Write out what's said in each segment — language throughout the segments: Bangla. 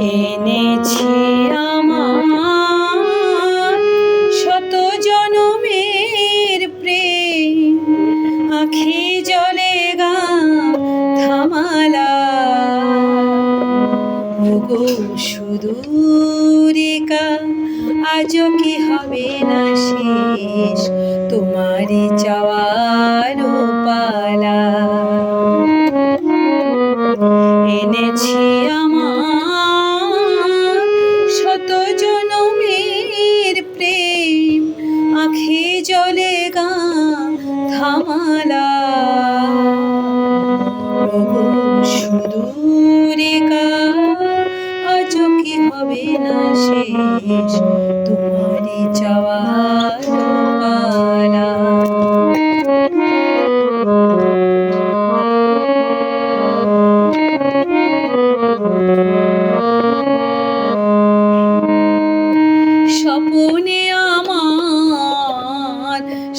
এনেছি আমার শত জনমের প্রেম। আখি জলে গা থামালা। গো সুদূরিকা আজ কি হবে না শেষ? তোমারই চাওয়ার উপায়।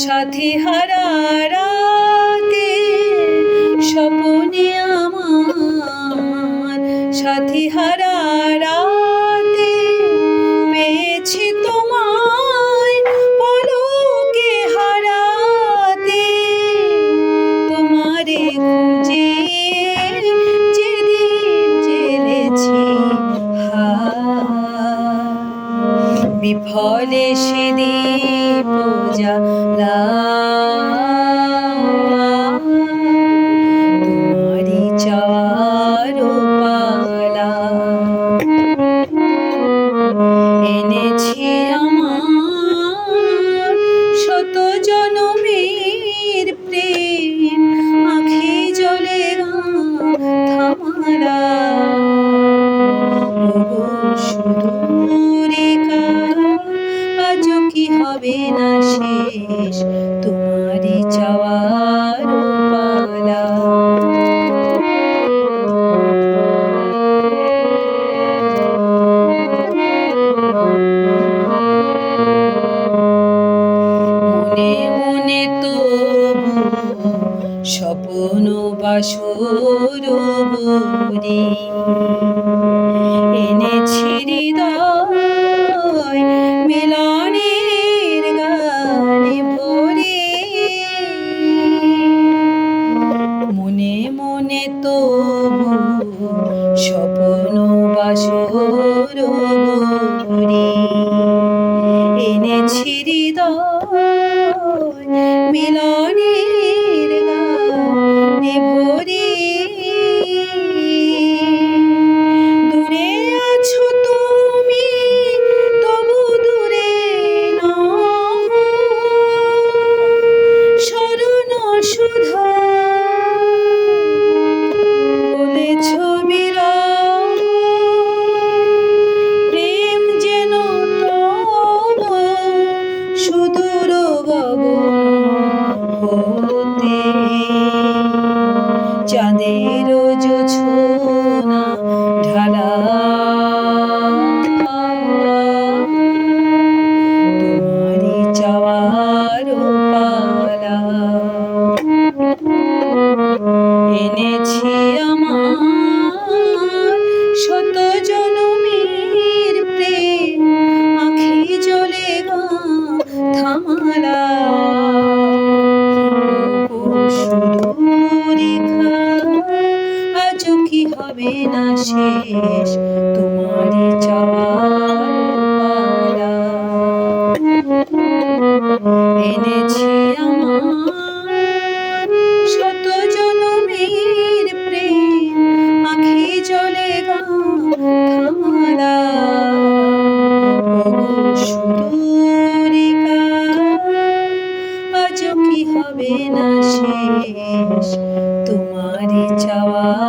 সাথী হারা বিফলে সে পূজা লা তোমারি চাওয়ার পালা মনে মনে তো স্বপ্ন বাসর এনে মনে তো স্বপ্ন বাসর এনেছি হৃদয় মিলনে থামালা। আজ কি হবে না শেষ? তোমারই চাওয়ার এনেছি আমার শেষ। তোমারই চাওয়া